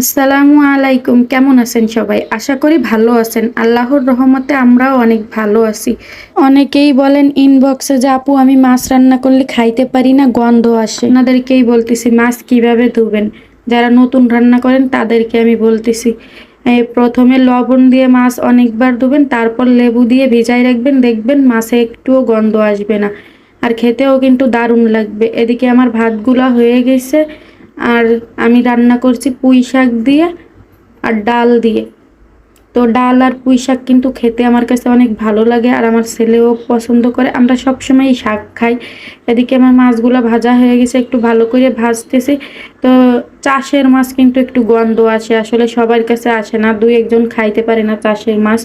আসসালামু আলাইকুম, কেমন আছেন সবাই? আশা করি ভালো আছেন। আল্লাহর রহমতে আমরাও অনেক ভালো আছি। অনেকেই বলেন ইনবক্সে যে আপু, আমি মাছ রান্না করলে খাইতে পারি না, গন্ধ আসে। ওনাদেরকেই বলতেছি, মাছ কীভাবে ধুবেন? যারা নতুন রান্না করেন, তাদেরকে আমি বলতেছি প্রথমে লবণ দিয়ে মাছ অনেকবার ধুবেন, তারপর লেবু দিয়ে ভিজাই রাখবেন, দেখবেন মাছে একটুও গন্ধ আসবে না। আর খেতেও কিন্তু দারুণ লাগবে। এদিকে আমার ভাতগুলা হয়ে গেছে। আর আমি রান্না করছি পুঁই শাক দিয়ে আর ডাল দিয়ে। তো ডাল আর পুঁই শাক কিন্তু খেতে আমার কাছে অনেক ভালো লাগে আর আমার ছেলেও পছন্দ করে। আমরা সবসময় শাক খাই। এদিকে আমার মাছগুলো ভাজা হয়ে গেছে, একটু ভালো করে ভাজতেছি। তো চাষের মাছ কিন্তু একটু গন্ধ আসে, আসলে সবার কাছে আসে না। দুই একজন খাইতে পারে না চাষের মাছ।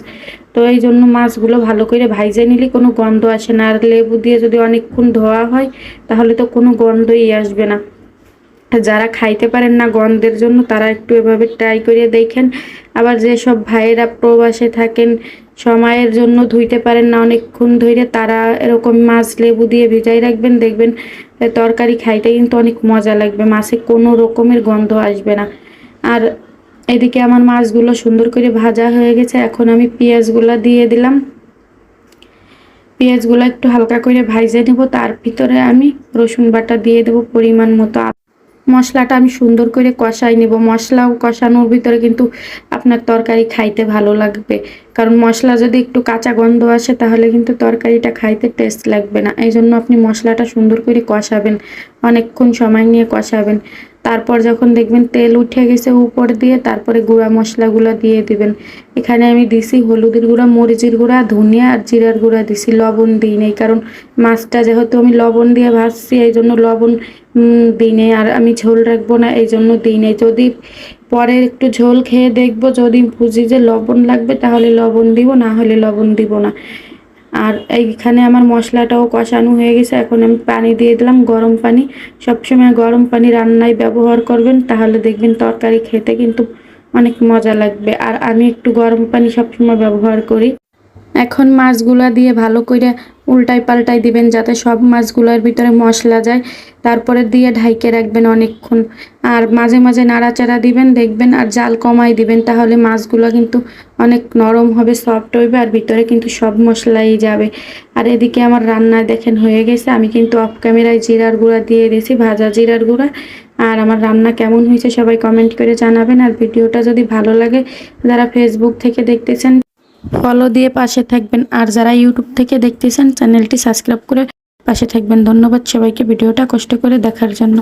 তো এই জন্য মাছগুলো ভালো করে ভাইজে নিলে কোনো গন্ধ আসে না। আর লেবু দিয়ে যদি অনেকক্ষণ ধোয়া হয়, তাহলে তো কোনো গন্ধই আসবে না। যারা খাইতে পারেন না গন্ধের জন্য, তারা একটু এভাবে ট্রাই করে দেখেন। আবার যেসব ভাইয়েরা প্রবাসে থাকেন, সময়ের জন্য ধুইতে পারেন না অনেকক্ষণ ধরে তারা এরকম মাছ লেবু দিয়ে ভিজাই রাখবেন, দেখবেন তরকারি খাইতে কিন্তু অনেক মজা লাগবে, মাছে কোনো রকমের গন্ধ আসবে না। আর এদিকে আমার মাছগুলো সুন্দর করে ভাজা হয়ে গেছে, এখন আমি পেঁয়াজগুলো দিয়ে দিলাম। পেঁয়াজগুলো একটু হালকা করে ভাইজে নেব, তার ভিতরে আমি রসুন বাটা দিয়ে দেবো পরিমাণ মতো মশলাটা আমি সুন্দর করে কষাই নেব। মশলা কষানোর ভিতরে কিন্তু আপনার তরকারি খাইতে ভালো লাগবে। কারণ মশলা যদি একটু কাঁচা গন্ধ আসে, তাহলে কিন্তু তরকারিটা খাইতে টেস্ট লাগবে না। এই জন্য আপনি মশলাটা সুন্দর করে কষাবেন। অনেকক্ষণ সময় নিয়ে কষাবেন। তারপর যখন দেখবেন তেল উঠে গেছে উপর দিয়ে, তারপরে গুঁড়া মশলাগুলো দিয়ে দিবেন। এখানে আমি দিছি হলুদের গুঁড়া, মরিচের গুঁড়া, ধনিয়া আর জিরার গুঁড়া দিছি, লবণ দিই নেই। কারণ মাছটা যেহেতু আমি লবণ দিয়ে ভাজছি, এই জন্য লবণ দিই নেই। আর আমি ঝোল রাখব না, এই জন্য দিই নেই। যদি পরে একটু ঝোল খেয়ে দেখব, যদি বুঝি যে লবণ লাগবে, তাহলে লবণ দিব, না হলে লবণ দিব না। আর এইখানে আমার মশলাটাও কষানো হয়ে গেছে। এখন আমি পানি দিয়ে দিলাম, গরম পানি। সবসময় গরম পানি রান্নায় ব্যবহার করবেন, তাহলে দেখবেন তরকারি খেতে কিন্তু অনেক মজা লাগবে। আর আমি একটু গরম পানি সবসময় ব্যবহার করি। এখন মাছগুলা দিয়ে ভালো করে উল্টাই পাল্টাই দিবেন যাতে সব মাছগুলোর ভিতরে মশলা যায়। তারপরে দিয়ে ঢাইকে রাখবেন অনেকক্ষণ। আর মাঝে মাঝে নাড়াচাড়া দিবেন, দেখবেন আর জাল কমাই দিবেন, তাহলে মাছগুলো কিন্তু অনেক নরম হবে সফট হইবে আর ভিতরে কিন্তু সব মশলাই যাবে। আর এদিকে আমার রান্নায় দেখেন হয়ে গেছে, আমি কিন্তু অফ ক্যামেরায় জিরার গুঁড়া দিয়ে দিয়েছি, ভাজা জিরার গুঁড়া। আর আমার রান্না কেমন হয়েছে সবাই কমেন্ট করে জানাবেন। আর ভিডিওটা যদি ভালো লাগে, যারা ফেসবুক থেকে দেখতেছেন ফলো দিয়ে পাশে থাকবেন। আর যারা ইউটিউব থেকে দেখতেছেন, চ্যানেলটি সাবস্ক্রাইব করে পাশে থাকবেন। ধন্যবাদ সবাইকে ভিডিওটা কষ্ট করে দেখার জন্য।